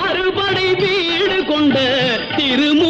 அறுபடை வீடு கொண்ட திருமுருகா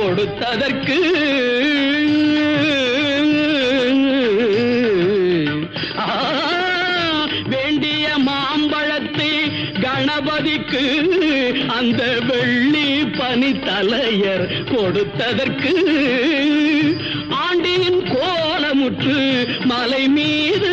கொடுத்ததற்கு ஆ, வேண்டிய மாம்பழத்தை கணபதிக்கு அந்த வெள்ளி பனித்தலையர் கொடுத்ததற்கு ஆண்டியின் கோலமுற்று மலை மீது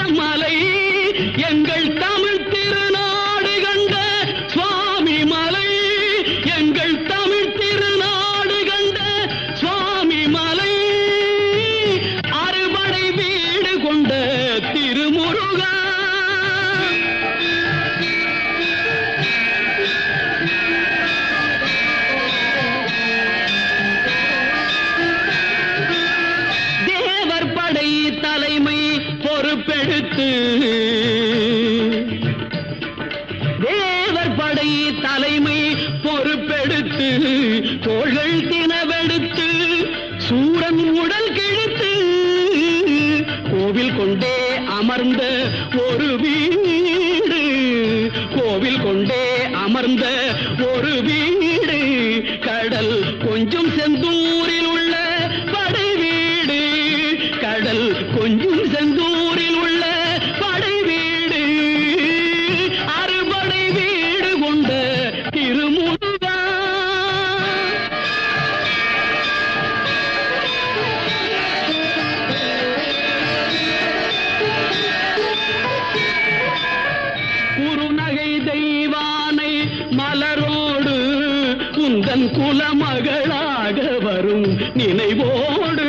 நினைவோடு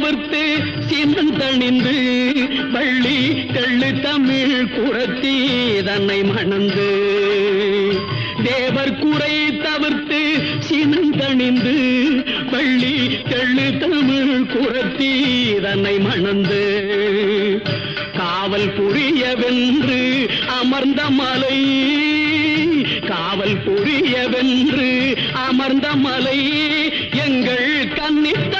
குறை சிந்தன் தணிந்து வள்ளி தெள்ளு தமிழ் குரத்தி தன்னை மணந்து. தேவர் குறை தவிர்த்து சினந்தணிந்து வள்ளி தெள்ளு தமிழ் குரத்தி தன்னை மணந்து. காவல் புரியவென்று அமர்ந்த மலை காவல் புரியவென்று அமர்ந்த மலை எங்கள் கண்ணித்த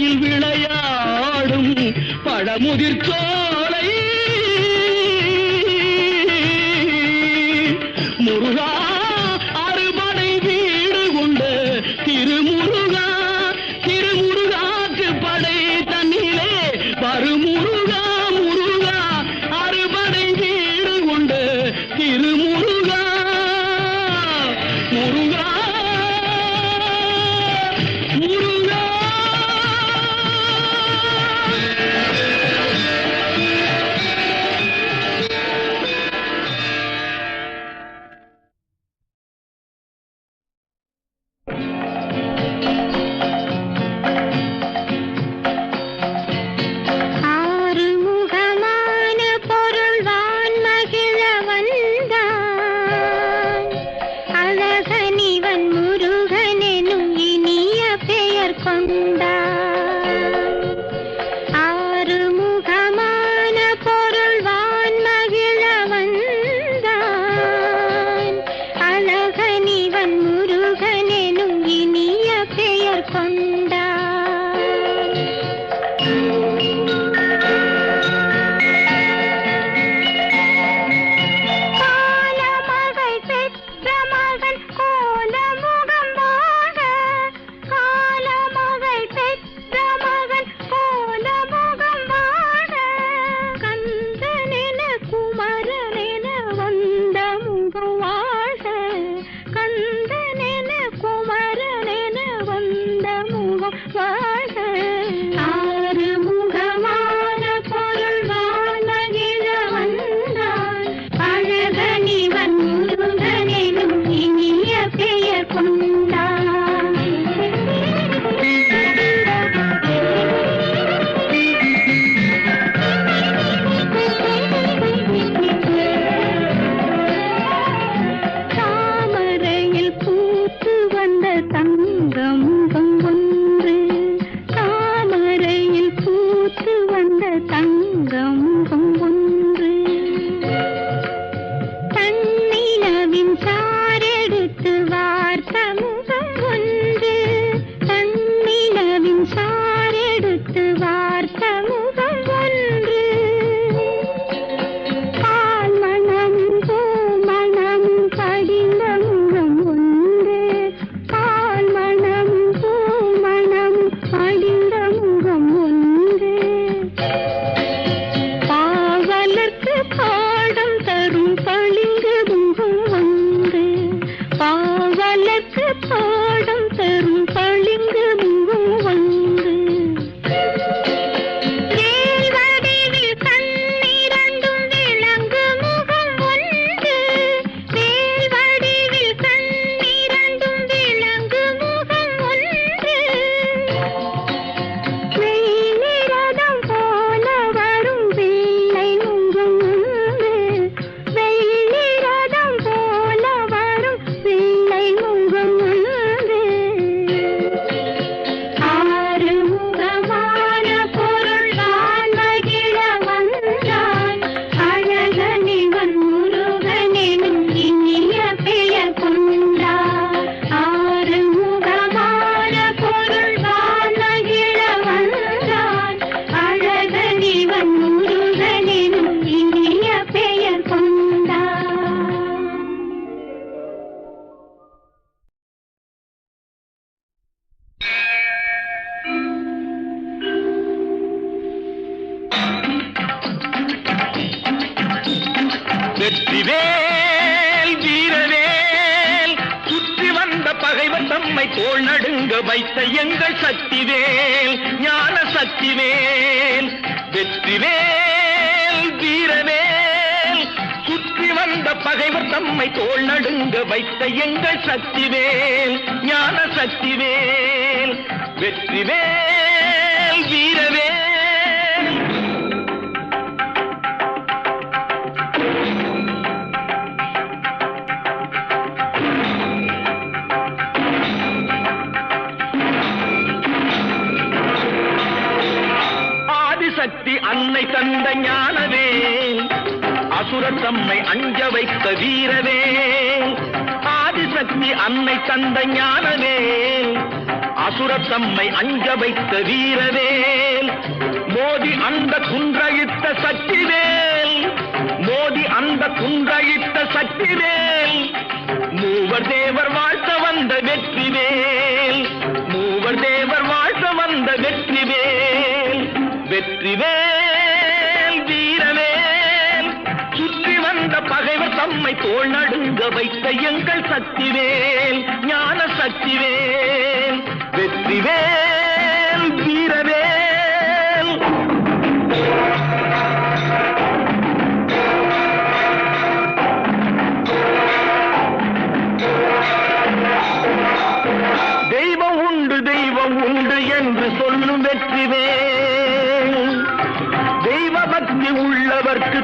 மயில் விளையாடும் பழமுதிர் का வெற்றிவேல் வீரவேல். சுற்றி வந்த பகைவர் தம்மை தோள் நடுங்க வைத்த எங்கள் சக்திவேல் ஞான சக்திவேல். வெற்றிவேல் வீரவேல். சுற்றி வந்த பகைவர் தம்மை தோள் நடுங்க வைத்த எங்கள் சக்திவேல் ஞான சக்திவேல். வெற்றிவேல் வீரவேல். சக்தி அன்னை தந்த ஞானவே அசுரத்தம்மை அஞ்ச வைத்த வீரவே ஆதிசக்தி அன்னை தந்த ஞானவே அசுரத்தம்மை அஞ்ச வைத்த வீரவேல் மோதி அந்த குன்றழித்த சக்திவேல். மோதி அந்த குன்றழித்த சக்திவேல். மூவர் தேவர் வாழ்த்த வந்த வெற்றிவேல். மூவர் தேவர் வாழ்த்த வந்த வெற்றிவேல். வெற்றிவேல் வீரவேல். சுற்றி வந்த பகைவர் தம்மை தோல் நடுங்க வைத்த எங்கள் சக்திவேல் ஞான சக்திவேல். வெற்றிவேல் வீரவேல்.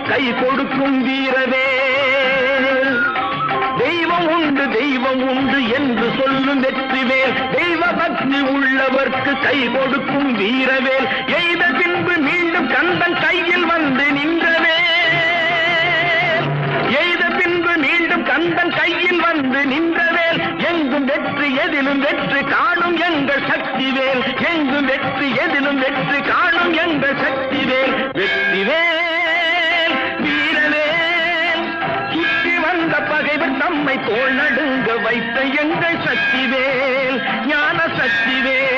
கை கொடுக்கும் வீரவேல் தெய்வம் உண்டு தெய்வம் உண்டு என்று சொல்லும் வெற்றிவேல். தெய்வ பக்தி உள்ளவர்க்கு கை கொடுக்கும் வீரவேல். எய்த பின்பு மீண்டும் கந்தன் கையில் வந்து நின்றவே எய்த பின்பு மீண்டும் கந்தன் கையில் வந்து நின்றவேல். எங்கும் வெற்றி எதிலும் வெற்றி காணும் எங்கள் சக்திவேல். எங்கும் வெற்றி எதிலும் வெற்றி காணும் எங்கள் சக்திவேல். வெற்றிவேல் நம்மை தம்மை நடுங்க வைத்த எங்கள் சக்திவேல் ஞான சக்திவேல்.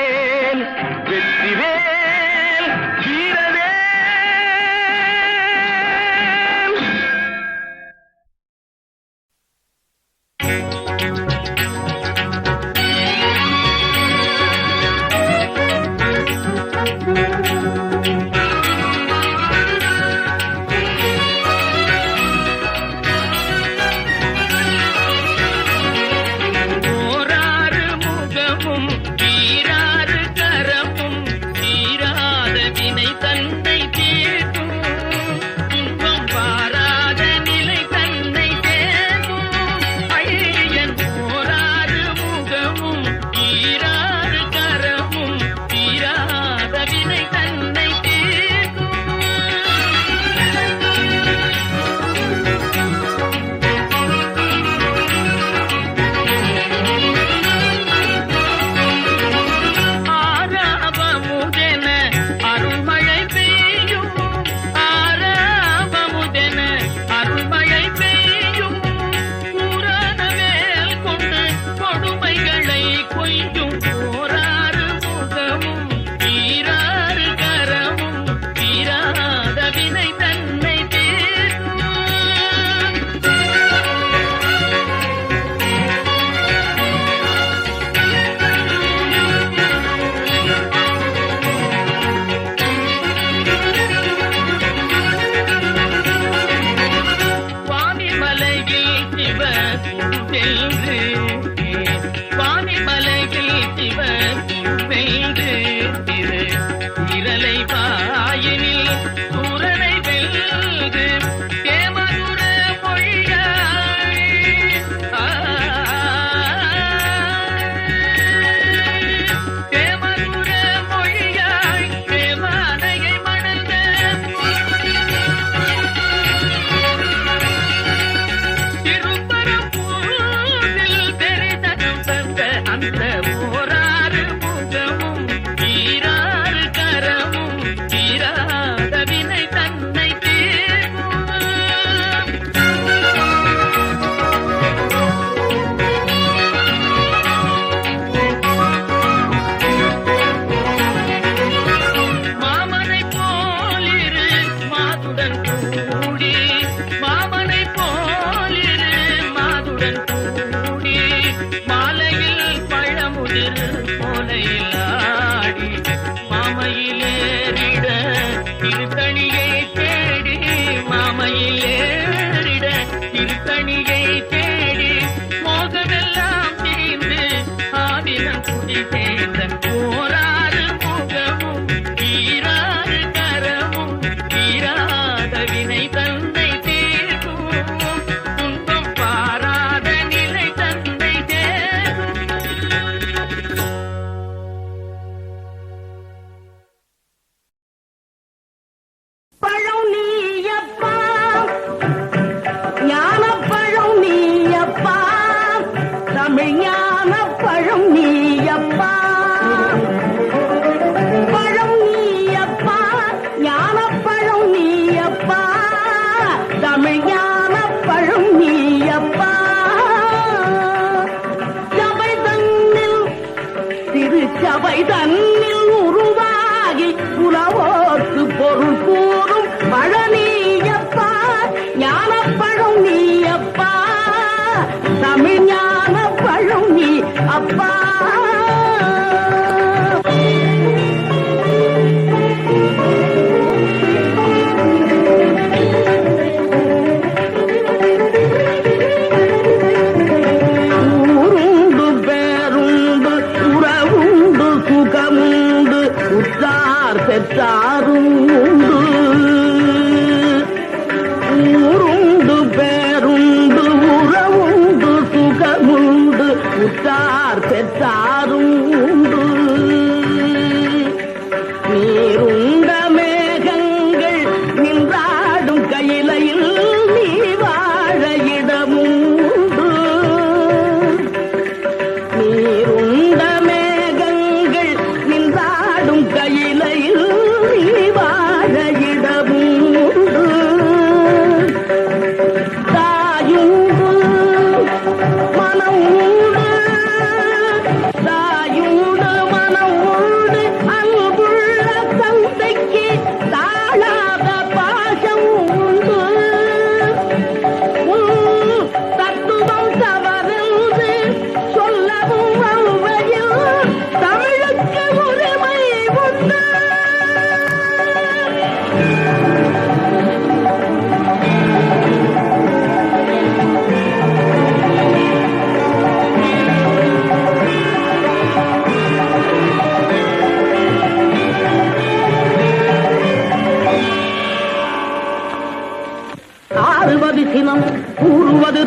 வினை தந்த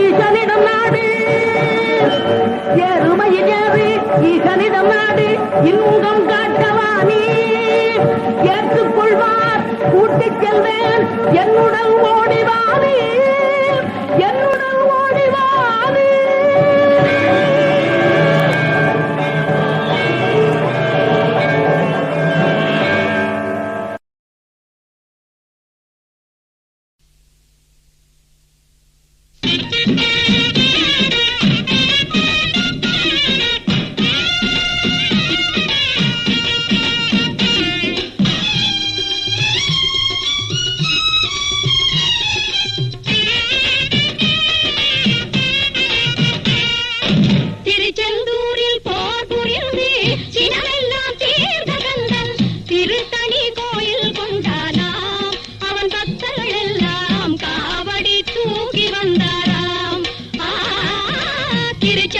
ஈசனிடம் நாடு எருமையில் ஏறு ஈசனிடம் நாடு இன்பம் காட்டவா நீ? ஏற்றுக்கொள்வார் கூட்டிச் செல்வேன் என்னுடன் ஓடிவானே Get it